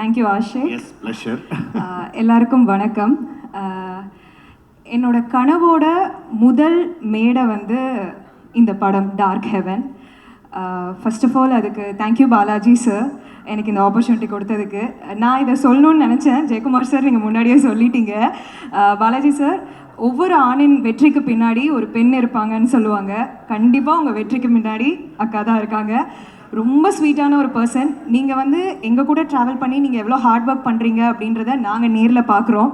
Thank you ஆஷே S pleasure எல்லாருக்கும் வணக்கம். ஆஹ் என்னோட கனவோட முதல் மேடை வந்து இந்த படம் Dark Heaven first of all அதுக்கு தேங்க்யூ பாலாஜி சார் எனக்கு இந்த ஆப்பர்ச்சுனிட்டி கொடுத்ததுக்கு. நான் இதை சொல்லணும்னு நினச்சேன். ஜெயக்குமார் சார் நீங்கள் முன்னாடியே சொல்லிட்டீங்க. பாலாஜி சார் ஒவ்வொரு ஆணின் வெற்றிக்கு பின்னாடி ஒரு பெண் இருப்பாங்கன்னு சொல்லுவாங்க. கண்டிப்பாக உங்கள் வெற்றிக்கு முன்னாடி அக்கா தான் இருக்காங்க. ரொம்ப ஸ்வீட்டான ஒரு பர்சன் நீங்கள் வந்து எங்கள் கூட ட்ராவல் பண்ணி நீங்கள் எவ்வளோ ஹார்ட் ஒர்க் பண்ணுறீங்க அப்படின்றத நாங்கள் நேரில் பார்க்குறோம்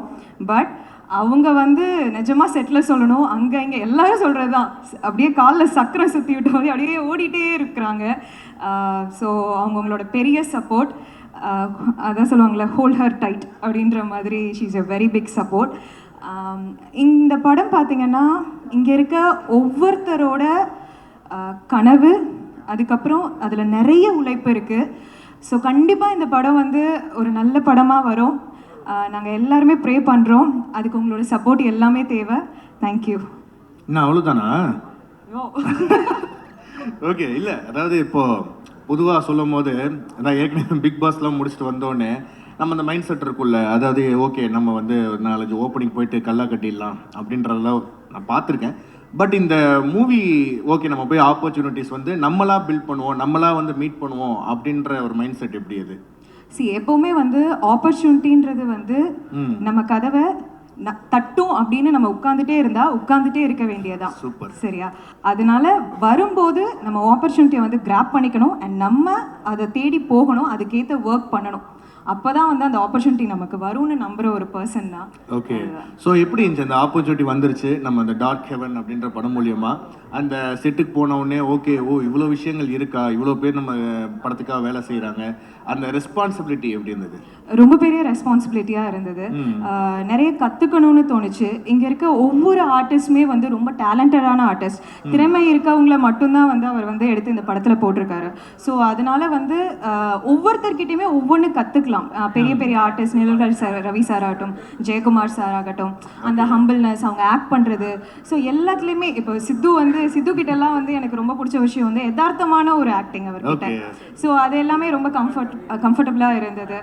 பட் அவங்க வந்து நிஜமாக செட்டில் சொல்லணும். அங்கே இங்கே எல்லாரும் சொல்கிறது தான் அப்படியே காலில் சக்கரை சுற்றி விட்ட மாதிரி அப்படியே ஓடிட்டே இருக்கிறாங்க. ஸோ அவங்கவுங்களோட பெரிய சப்போர்ட் அதான் சொல்லுவாங்களே ஹோல் ஹர் டைட் அப்படின்ற மாதிரி she's a very big support இந்த படம் பார்த்தீங்கன்னா இங்கே இருக்க ஒவ்வொருத்தரோட கனவு அதுக்கப்புறம் அதில் நிறைய உழைப்பு இருக்குது ஸோ கண்டிப்பாக இந்த படம் வந்து ஒரு நல்ல படமாக வரும். நாங்கள் எல்லாருமே ப்ரே பண்ணுறோம் அதுக்கு உங்களோட சப்போர்ட் எல்லாமே தேவை. தேங்க்யூ என்ன அவ்வளோதானா ஓகே இல்லை. அதாவது இப்போ பொதுவாக சொல்லும் போது நான் ஏற்கனவே பிக் பாஸ்லாம் முடிச்சுட்டு வந்தோடனே நம்ம அந்த மைண்ட் செட் இருக்குல்ல அதாவது ஓகே நம்ம வந்து ஒரு நாலஞ்சு ஓப்பனிங் போயிட்டு கல்லா கட்டிடலாம் அப்படின்றதெல்லாம் நான் பார்த்துருக்கேன். பட் இந்த மூவி ஓகே நம்ம போய் ஆப்பர்ச்சுனிட்டிஸ் வந்து நம்மளா பில்ட் பண்ணுவோம் நம்மளா வந்து மீட் பண்ணுவோம் அப்படின்ற ஒரு மைண்ட் செட் எப்படி அது? சி எப்போவுமே வந்து ஆப்பர்ச்சுனிட்டின்றது வந்து நம்ம கதவை தட்டும் அப்படின்னு நம்ம உட்காந்துட்டே இருந்தா உட்காந்துட்டே இருக்க வேண்டியதான் சூப்பர் சரியா? அதனால வரும்போது நம்ம ஆப்பர்ச்சுனிட்டியை வந்து கிராப் பண்ணிக்கணும் அண்ட் நம்ம அதை தேடி போகணும் அதுக்கேற்ற ஒர்க் பண்ணணும். அப்பதான் வந்து அந்த ஆப்பர்ச்சுனிட்டி நமக்கு வரும்னு நம்புற ஒரு பர்சன் தான். ஓகே ஸோ எப்படி இருந்துச்சு அந்த ஆப்பர்ச்சுனிட்டி வந்துருச்சு? நம்ம அந்த டார்க் ஹெவன் அப்படின்ற படம் மூலியமா. அந்த செட்டுக்கு போன உடனே ஓகே ஓ இவ்வளோ விஷயங்கள் இருக்கா? இவ்வளோ பேர் நம்ம படத்துக்காக வேலை செய்கிறாங்க அந்த ரெஸ்பான்சிபிலிட்டி எப்படி இருந்தது? ரொம்ப பெரிய ரெஸ்பான்சிபிலிட்டியாக இருந்தது. நிறைய கற்றுக்கணும்னு தோணுச்சு. இங்கே இருக்க ஒவ்வொரு ஆர்டிஸ்டுமே வந்து ரொம்ப டேலண்டடான ஆர்டிஸ்ட் திறமை இருக்கவங்கள மட்டும்தான் வந்து அவர் வந்து எடுத்து இந்த படத்தில் போட்டிருக்காரு. ஸோ அதனால வந்து ஒவ்வொருத்தர்கிட்டயுமே ஒவ்வொன்று கற்றுக்கலாம் பெரிய பெரிய ஆர்டிஸ்ட் நிழல்கள் சார் ரவி சார் ஆகட்டும் ஜெயக்குமார் சார் ஆகட்டும் அந்த ஹம்பிள்னஸ் அவங்க ஆக்ட் பண்ணுறது ஸோ எல்லாத்துலேயுமே இப்போ சித்து வந்து சித்து கிட்டலாம் வந்து எனக்கு ரொம்ப பிடிச்ச விஷயம் வந்து யதார்த்தமான ஒரு ஆக்டிங் அவர்கிட்ட. ஸோ அது எல்லாமே ரொம்ப கம்ஃபர்ட் கம்ஃபர்டபுளாக இருந்தது.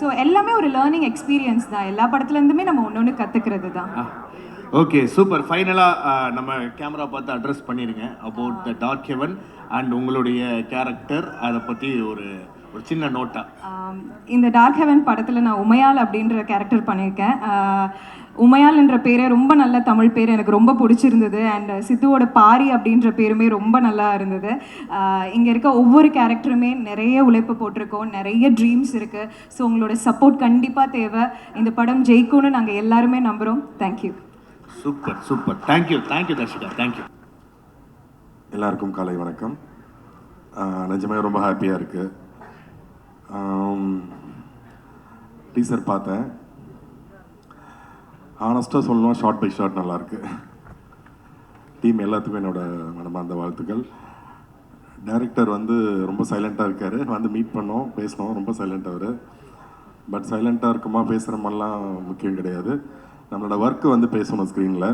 ஸோ எல்லாமே ஒரு லேர்னிங் எக்ஸ்பீரியன்ஸ் தான். எல்லா படத்துலேருந்துமே நம்ம ஒன்று ஒன்று கற்றுக்கிறது தான் ஓகே சூப்பர் ஃபைனலாக நம்ம கேமரா பார்த்து அட்ரஸ் பண்ணிடுங்க about the Dark Heaven and உங்களுடைய கேரக்டர் அதை பற்றி ஒரு ஒரு சின்ன நோட்டா இந்த டார்க் ஹெவன் படத்தில் நான் உமையால் அப்படின்ற கேரக்டர் பண்ணியிருக்கேன். உமையால் என்ற பேரே ரொம்ப நல்ல தமிழ் பேர் எனக்கு ரொம்ப பிடிச்சிருந்தது. அண்ட் சித்துவோட பாரி அப்படின்ற பேருமே ரொம்ப நல்லா இருந்தது. இங்கே இருக்க ஒவ்வொரு கேரக்டருமே நிறைய உழைப்பு போட்டிருக்கோம். நிறைய ட்ரீம்ஸ் இருக்குது ஸோ உங்களோட சப்போர்ட் கண்டிப்பாக தேவை. இந்த படம் ஜெயிக்கும்னு நாங்கள் எல்லாருமே நம்புகிறோம் thank you super super thank you thank you Dharshika thank you எல்லாருக்கும் காலை வணக்கம். நிஜமே ரொம்ப ஹாப்பியாக இருக்குது டீசர் பார்த்தேன். ஆனஸ்ட்டாக சொல்லணும் ஷார்ட் பை ஷார்ட் நல்லாயிருக்கு டீம் எல்லாத்துக்கும் என்னோட மனமார்ந்த வாழ்த்துக்கள். டைரக்டர் வந்து ரொம்ப சைலண்ட்டாக இருக்கார். வந்து மீட் பண்ணோம் பேசினோம் ரொம்ப சைலண்ட் அவர். பட் சைலண்ட்டாக இருக்குமா பேசுகிற மாதிரிலாம் முக்கியம் கிடையாது. நம்மளோட ஒர்க்கு வந்து பேசணும் ஸ்க்ரீனில்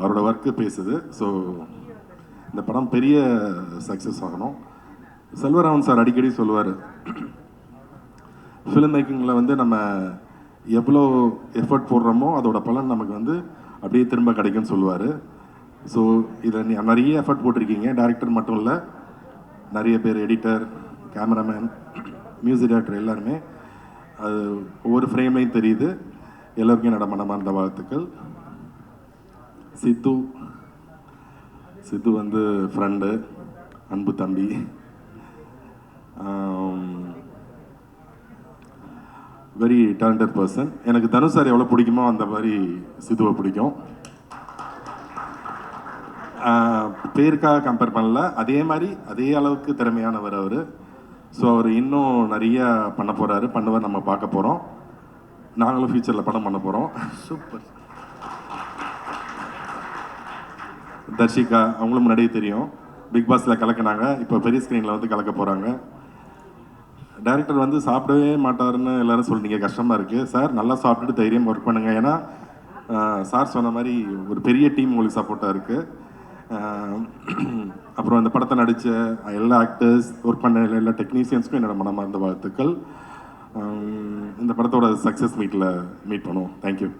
அவரோட ஒர்க்கு பேசுது. ஸோ இந்த படம் பெரிய சக்ஸஸ் ஆகணும். செல்வராமன் சார் அடிக்கடி சொல்லுவார் ஃபிலிம் மேக்கிங்கில் வந்து நம்ம எவ்வளோ எஃபர்ட் போடுறோமோ அதோட பலன் நமக்கு வந்து அப்படியே திரும்ப கிடைக்கும்னு சொல்லுவார். ஸோ இதை நீ நிறைய எஃபர்ட் போட்டிருக்கீங்க. டேரக்டர் மட்டும் இல்லை நிறைய பேர் எடிட்டர் கேமராமேன் மியூசிக் டேரக்டர் எல்லாருமே அது ஒவ்வொரு ஃப்ரேம்லையும் தெரியுது. எல்லோருக்கும் என்னோட மனமார்ந்த வாழ்த்துக்கள். சித்து சித்து வந்து ஃப்ரெண்டு அன்பு தம்பி. வெரி டேலண்டட் பர்சன் எனக்கு தனுஷ் சார் எவ்வளோ பிடிக்குமோ அந்த மாதிரி சித்துவை பிடிக்கும். பேருக்காக கம்பேர் பண்ணல. அதே மாதிரி அதே அளவுக்கு திறமையானவர் அவர். ஸோ அவர் இன்னும் நிறைய பண்ண போகிறாரு பண்ணுவார் நம்ம பார்க்க போகிறோம் நாங்களும் ஃபியூச்சரில் படம் பண்ண போகிறோம் சூப்பர் தர்ஷிகா அவங்களும் முன்னாடியே தெரியும். பிக் பாஸில் கலக்குனாங்க. இப்போ பெரிய ஸ்க்ரீனில் வந்து கலக்க போகிறாங்க டேரக்டர் வந்து சாப்பிடவே மாட்டாருன்னு எல்லாரும் சொல்லிட்டீங்க கஷ்டமாக இருக்குது சார் நல்லா சாப்பிட்டுட்டு தைரியம் ஒர்க் பண்ணுங்க. ஏன்னா சார் சொன்ன மாதிரி ஒரு பெரிய டீம் உங்களுக்கு சப்போர்ட்டாக இருக்குது அப்புறம் அந்த படத்தை நடித்த எல்லா ஆக்டர்ஸ் ஒர்க் பண்ண எல்லா டெக்னீஷியன்ஸ்க்கும் என்னோடய மனமார்ந்த வாழ்த்துக்கள். இந்த படத்தோட சக்ஸஸ் மீட்டில் மீட் பண்ணுவோம். தேங்க்யூ